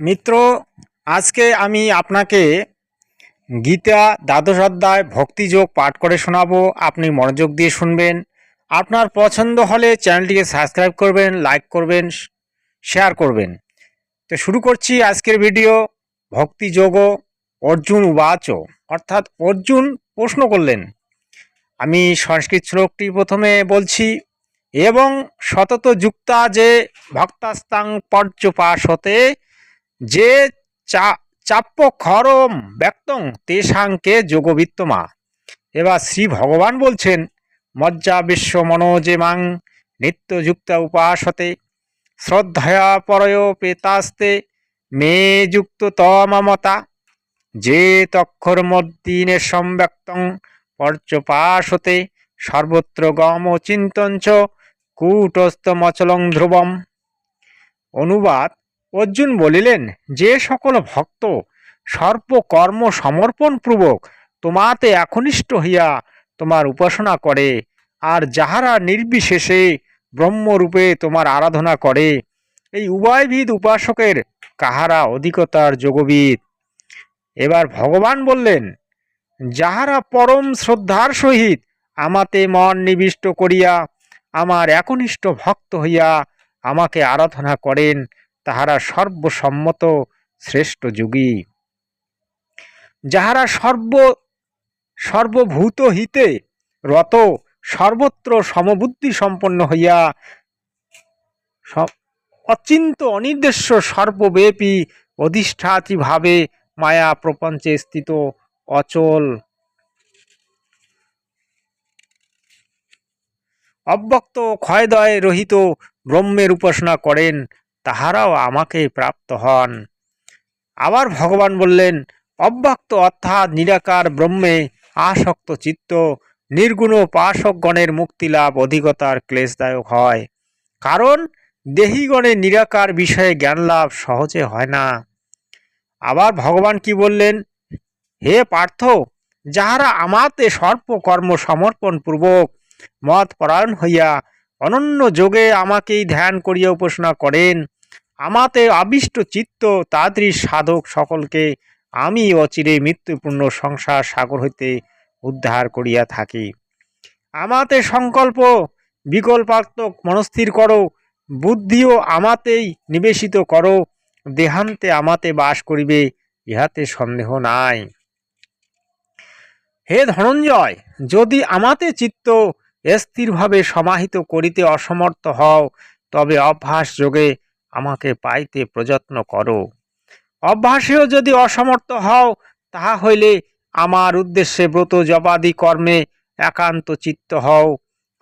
মিত্র, আজকে আমি আপনাকে গীতা দ্বাদশ অধ্যায় ভক্তিযোগ পাঠ করে শোনাবো। আপনি মনোযোগ দিয়ে শুনবেন। আপনার পছন্দ হলে চ্যানেলটিকে সাবস্ক্রাইব করবেন, লাইক করবেন শেয়ার করবেন। তো শুরু করছি আজকের ভিডিও। ভক্তিযোগ অর্জুন উবাচ। অর্থাৎ অর্জুন প্রশ্ন করলেন। আমি সংস্কৃত শ্লোকটি প্রথমে বলছি, এবং সতত যুক্তা যে ভক্তাস্তাং পর্যপাস হতে যে চা চাপ্য খরম ব্যক্তং তেষাঙ্কে যোগবিত্তমা। এবার শ্রী ভগবান বলছেন, মজ্জা বিশ্ব মনোজেমাং নিত্যযুক্ত উপাসতে, শ্রদ্ধয়া পরয় পেতাস্তে, মে যুক্ত তমমতা। যে তক্ষর মদ্দিনে সম্ব্যক্তং পর্যপাসতে, সর্বত্র গম চিন্তঞ্চ কূটস্থমচলং ধ্রুবম। অনুবাদ অর্জুন বলিলেন, যে সকল ভক্ত সর্বকর্ম সমর্পণ পূর্বক তোমাতে একনিষ্ঠ হইয়া তোমার উপাসনা করে, আর যাহারা নির্বিশেষে ব্রহ্মরূপে তোমার আরাধনা করে, এই উভয়বিদ উপাসকের কাহারা অধিকতার যোগবিদ এবার ভগবান বললেন, যাহারা পরম শ্রদ্ধার সহিত আমাতে মন নিবিষ্ট করিয়া, আমার একনিষ্ঠ ভক্ত হইয়া আমাকে আরাধনা করেন তাহারা সর্বসম্মত শ্রেষ্ঠ যোগী। যাহারা সর্ব, সর্বভূত হিতে রত, সর্বত্র সমবুদ্ধি সম্পন্ন হইয়া অচিন্ত অনির্দেশ্য সর্বব্যাপী অধিষ্ঠাতিভাবে মায়া প্রপঞ্চে স্থিত অচল। অব্যক্ত ক্ষয়দয় রহিত ব্রহ্মের উপাসনা করেন তাহারাও আমাকে প্রাপ্ত হন। আবার ভগবান বললেন, অব্যক্ত অর্থাৎ নিরাকার ব্রহ্মে আসক্ত চিত্ত নির্গুণ পাশকগণের মুক্তিলাভ অধিকতার ক্লেশদায়ক হয়। কারণ দেহিগণের নিরাকার বিষয়ে জ্ঞান লাভ সহজে হয় না। আবার ভগবান কি বললেন, হে পার্থ, যাহারা আমাতে সমর্পণ পূর্বক মত পরায়ণ হইয়া অনন্য যোগে আমাকেই ধ্যান করিয়া উপাসনা করেন আমাতে আবিষ্ট চিত্ত তাদৃশ সাধক সকলকে আমি অচিরে মৃত্যুপূর্ণ সংসার সাগর হইতে উদ্ধার করিয়া থাকি। আমাতে সংকল্প, বিকল্পাত্মক মনস্থির করো, বুদ্ধিও আমাতেই নিবেশিত করো, দেহান্তে আমাতে বাস করিবে, ইহাতে সন্দেহ নাই। হে ধনঞ্জয়, যদি আমাতে চিত্ত স্থিরভাবে সমাহিত করিতে অসমর্থ হও, তবে অভ্যাস যোগে আমাকে পাইতে প্রযত্ন করো। অভ্যাসেও যদি অসমর্থ হও, তাহা হইলে আমার উদ্দেশ্যে ব্রত জবাদি কর্মে একান্ত চিত্ত হও।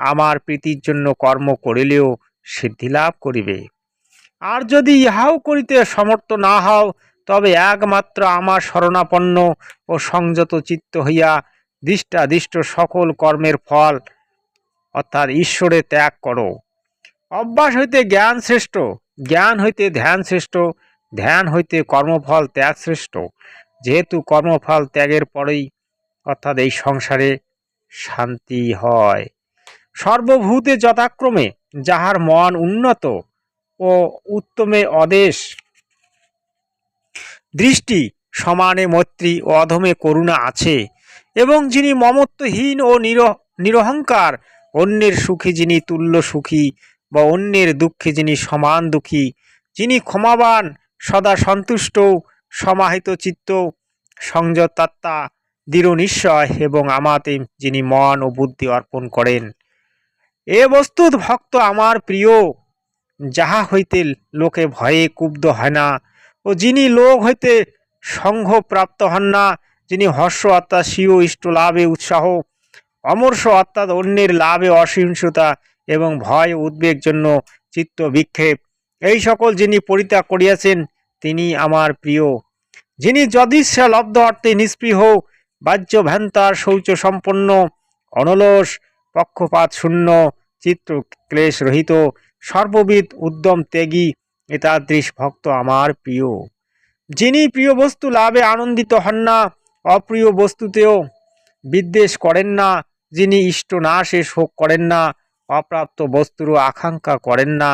আমার প্রীতির জন্য কর্ম করিলেও সিদ্ধিলাভ করিবে। আর যদি ইহাও করিতে সমর্থ না হও, তবে একমাত্র আমার শরণাপন্ন ও সংযত চিত্ত হইয়া দৃষ্টাদিষ্ট সকল কর্মের ফল অর্থাৎ ঈশ্বরে ত্যাগ করো। অভ্যাস হইতে জ্ঞান শ্রেষ্ঠ। জ্ঞান হইতে ধ্যান শ্রেষ্ঠ, ধ্যান হইতে কর্মফল ত্যাগ শ্রেষ্ঠ। যেহেতু কর্মফল ত্যাগের পরেই অর্থাৎ এই সংসারে শান্তি হয়। সর্বভূতে যথাক্রমে যাহার মন উন্নত ও উত্তমে অদেশ, দৃষ্টি সমানে মৈত্রী ও অধমে করুণা আছে এবং যিনি মমত্বহীন ও নিরহংকার, অন্যের সুখী যিনি তুল্য সুখী বা অন্যের দুঃখে যিনি সমান দুঃখী, যিনি ক্ষমাবান, সদা সন্তুষ্ট, সমাহিত চিত্ত, সংযতাত্মা, দৃঢ় নিশ্চয় এবং আমাতে যিনি মন ও বুদ্ধি অর্পণ করেন। এ বস্তুত ভক্ত আমার প্রিয়, যাহা হইতে লোকে ভয়ে কুব্ধ হয় না ও যিনি লোক হইতে সংঘ প্রাপ্ত হন না, যিনি হর্ষ অর্থাৎ স্বীয় ইষ্ট লাভে উৎসাহ, অমর্ষ অর্থাৎ অন্যের লাভে অসহিংসতা এবং ভয়, উদ্বেগ জন্য চিত্ত বিক্ষেপ। এই সকল যিনি পরিত্যাগ করিয়াছেন, তিনি আমার প্রিয়। যিনি যদিচ্ছা লব্ধ অর্থে নিষ্পৃহ বাহ্য ভ্যান্তার শৌচ সম্পন্ন, অনলস পক্ষপাত শূন্য চিত্র ক্লেশ রহিত সর্ববিদ উদ্যম ত্যাগী, এতাদৃশ ভক্ত আমার প্রিয়। যিনি প্রিয় বস্তু লাভে আনন্দিত হন না, অপ্রিয় বস্তুতেও বিদ্বেষ করেন না, যিনি ইষ্ট নাশে শোক করেন না অপ্রাপ্ত বস্তুরও আকাঙ্ক্ষা করেন না।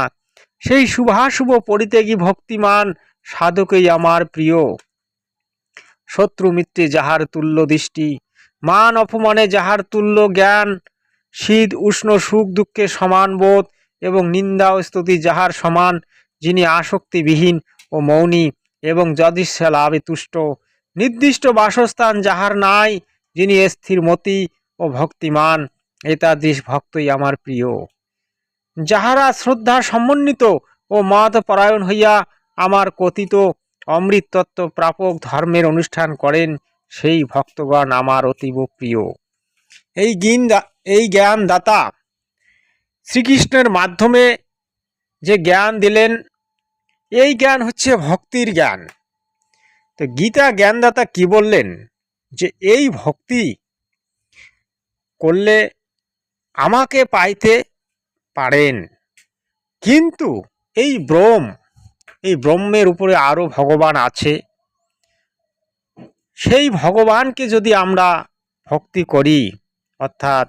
সেই শুভাশুভ পরিত্যাগী ভক্তিমান সাধকেই আমার প্রিয়। শত্রু মিত্রে যাহার তুল্য দৃষ্টি, মান অপমানে যাহার তুল্য জ্ঞান, শীত, উষ্ণ, সুখ, দুঃখে সমান বোধ এবং নিন্দা ও স্তুতি যাহার সমান, যিনি আসক্তিবিহীন ও মৌনী এবং যদিচ্ছা লাভে তুষ্ট। নির্দিষ্ট বাসস্থান যাহার নাই, যিনি স্থিরমতি ও ভক্তিমান। এতাদৃশ ভক্তই আমার প্রিয়। যাহারা শ্রদ্ধা সমন্বিত ও মত পরায়ণ হইয়া আমার কথিত অমৃত তত্ত্ব প্রাপক ধর্মের অনুষ্ঠান করেন, সেই ভক্তগণ আমার অতীব প্রিয়। এই জ্ঞান এই জ্ঞান দাতা শ্রীকৃষ্ণের মাধ্যমে যে জ্ঞান দিলেন, এই জ্ঞান হচ্ছে ভক্তির জ্ঞান। তো গীতা জ্ঞানদাতা কি বললেন? যে এই ভক্তি করলে আমাকে পাইতে পারেন। কিন্তু এই ব্রহ্ম, এই ব্রহ্মের উপরে আরও ভগবান আছে। সেই ভগবানকে যদি আমরা ভক্তি করি, অর্থাৎ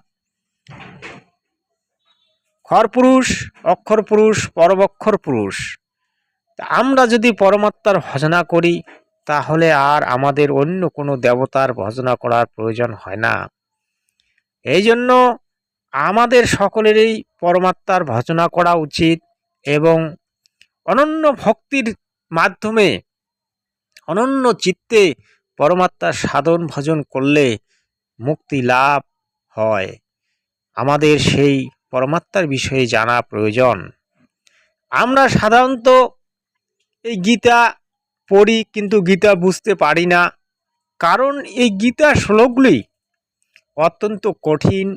খরপুরুষ অক্ষর পুরুষ পরবক্ষর পুরুষ আমরা যদি পরমাত্মার ভজনা করি, তাহলে আর আমাদের অন্য কোনো দেবতার ভজনা করার প্রয়োজন হয় না। এই জন্য আমাদের সকলেরই পরমাত্মার ভজনা করা উচিত এবং অনন্য ভক্তির মাধ্যমে অনন্য চিত্তে পরমাত্মার সাধন ভজন করলে মুক্তি লাভ হয়। আমাদের সেই পরমাত্মার বিষয়ে জানা প্রয়োজন। আমরা সাধারণত এই গীতা পড়ি কিন্তু গীতা বুঝতে পারি না। কারণ এই গীতা শ্লোকগুলি অত্যন্ত কঠিন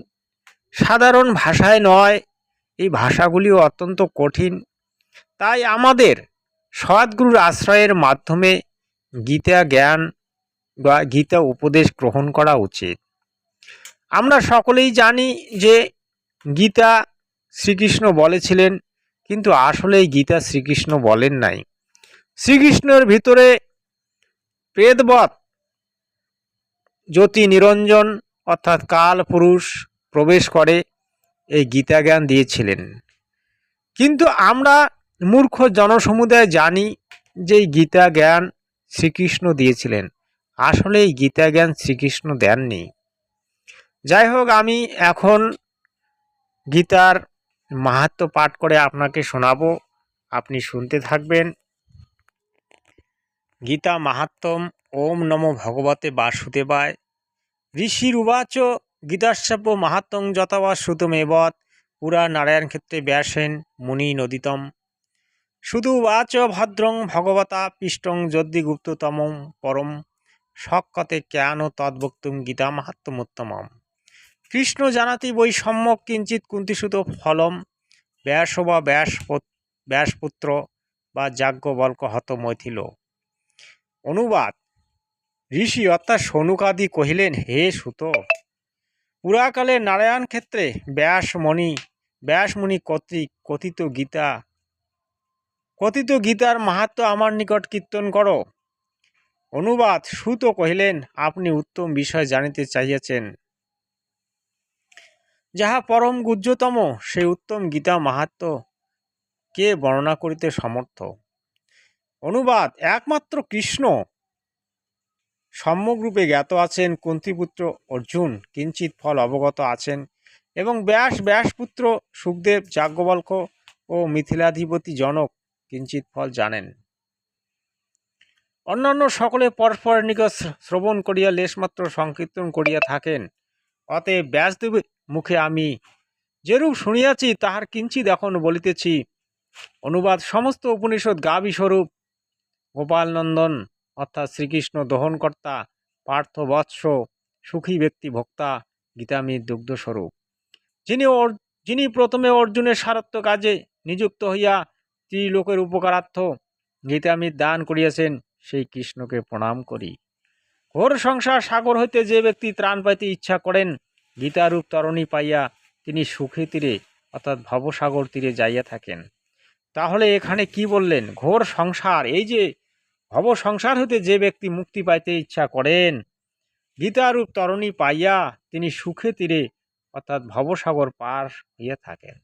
সাধারণ ভাষায় নয়। এই ভাষাগুলিও অত্যন্ত কঠিন। তাই আমাদের সৎগুরুর আশ্রয়ের মাধ্যমে গীতা জ্ঞান বা গীতা উপদেশ গ্রহণ করা উচিত। আমরা সকলেই জানি যে গীতা শ্রীকৃষ্ণ বলেছিলেন, কিন্তু আসলে গীতা শ্রীকৃষ্ণ বলেন নাই। শ্রীকৃষ্ণের ভিতরে প্রেদবৎ জ্যোতি নিরঞ্জন অর্থাৎ কাল পুরুষ প্রবেশ করে, এই গীতা জ্ঞান দিয়েছিলেন। কিন্তু আমরা মূর্খ জনসমুদায় জানি যে গীতা জ্ঞান শ্রীকৃষ্ণ দিয়েছিলেন। আসলে এই গীতা জ্ঞান শ্রীকৃষ্ণ দেননি। যাই হোক, আমি এখন গীতার মাহাত্ম পাঠ করে আপনাকে শোনাবো। আপনি শুনতে থাকবেন। গীতা মাহাত্ম ওম নমো ভগবতে বাসুদেবায়। ঋষির উবাচ গীতাশ্রব্য মাহাত্মং যথবা শ্রুতমেবৎ পুরা নারায়ণ ক্ষেত্রে ব্যাসেন মুনি নদিতম। শুধু উবাচ ভদ্রং ভগবতা পিষ্টং যদ্দিগুপ্ততম পরম সক্ষতে জ্ঞান ও তদ্বক্তুম গীতা মাহাত্মোত্তমম কৃষ্ণ জানাতি বৈ সম্যক কিঞ্চিত কুন্তিসুত ফলম ব্যাস বা ব্যাস ব্যাসপুত্র বা যাজ্ঞবল্ক হত মৈথিল। অনুবাদ, ঋষি অর্থাৎ সনুকাদি কহিলেন, হে সুত পুরাকালে নারায়ণ ক্ষেত্রে ব্যাসমণি ব্যাসমণি কর্তৃক কথিত গীতা। কথিত গীতার মাহাত্ম আমার নিকট কীর্তন করো। অনুবাদ সুত কহিলেন, আপনি উত্তম বিষয় জানিতে চাইয়াছেন যাহা পরম গুহ্যতম সেই উত্তম গীতা মাহাত্ম কে বর্ণনা করিতে সমর্থ? অনুবাদ একমাত্র কৃষ্ণ সম্যকরূপে জ্ঞাত আছেন কুন্তিপুত্র অর্জুন কিঞ্চিত ফল অবগত আছেন এবং ব্যাস ব্যাসপুত্র সুখদেব, যাজ্ঞবল্ক ও মিথিলাধিপতি জনক কিঞ্চিত ফল জানেন। অন্যান্য সকলে পরস্পর নিকট শ্রবণ করিয়া লেশমাত্র সংকীর্তন করিয়া থাকেন। অতএব ব্যাসদেবের মুখে আমি যেরূপ শুনিয়াছি, তাহার কিঞ্চিত এখন বলিতেছি, অনুবাদ সমস্ত উপনিষদ গাবি স্বরূপ গোপালনন্দন অর্থাৎ শ্রীকৃষ্ণ দহনকর্তা, পার্থ বৎস, সুখী ব্যক্তি ভোক্তা, গীতামীর দুগ্ধস্বরূপ যিনি যিনি প্রথমে অর্জুনের সারত্ব কাজে নিযুক্ত হইয়া ত্রিলোকের উপকারার্থ গীতামীর দান করিয়াছেন, সেই কৃষ্ণকে প্রণাম করি। ঘোর সংসার সাগর হইতে যে ব্যক্তি ত্রাণ পাইতে ইচ্ছা করেন, গীতারূপ তরণী পাইয়া তিনি সুখী তীরে, অর্থাৎ ভবসাগর তীরে যাইয়া থাকেন। তাহলে এখানে কি বললেন? ঘোর সংসার, এই যে ভব সংসার হতে যে ব্যক্তি মুক্তি পাইতে ইচ্ছা করেন, গীতারূপ তরণী পাইয়া তিনি সুখে তীরে অর্থাৎ ভবসাগর পার হইয়া থাকেন।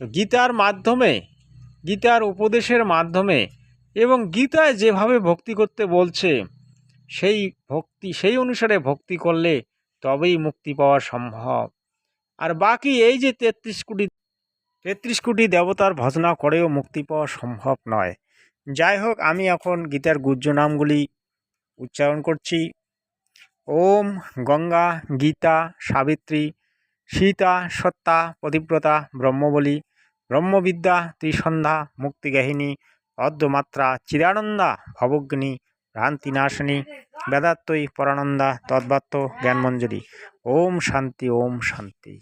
তো গীতার মাধ্যমে, গীতার উপদেশের মাধ্যমে এবং গীতায় যেভাবে ভক্তি করতে বলছে, সেই ভক্তি, সেই অনুসারে ভক্তি করলে তবেই মুক্তি পাওয়া সম্ভব। আর বাকি এই যে তেত্রিশ কোটি তেত্রিশ কোটি দেবতার ভজনা করেও মুক্তি পাওয়া সম্ভব নয়। যাই হোক, আমি এখন গীতার গুজ্জ নামগুলি উচ্চারণ করছি। ওম গঙ্গা, গীতা, সাবিত্রী, সীতা, সত্তা, পতিব্রতা, ব্রহ্মবলী, ব্রহ্মবিদ্যা, ত্রিসন্ধ্যা, মুক্তিগাহিনী অর্ধমাত্রা চিদানন্দা, ভবগ্নি, ভ্রান্তিনাশিনী বেদাত্তই পরানন্দা, তদ্বাত্ত, জ্ঞানমঞ্জরি। ওম শান্তি ওম শান্তি।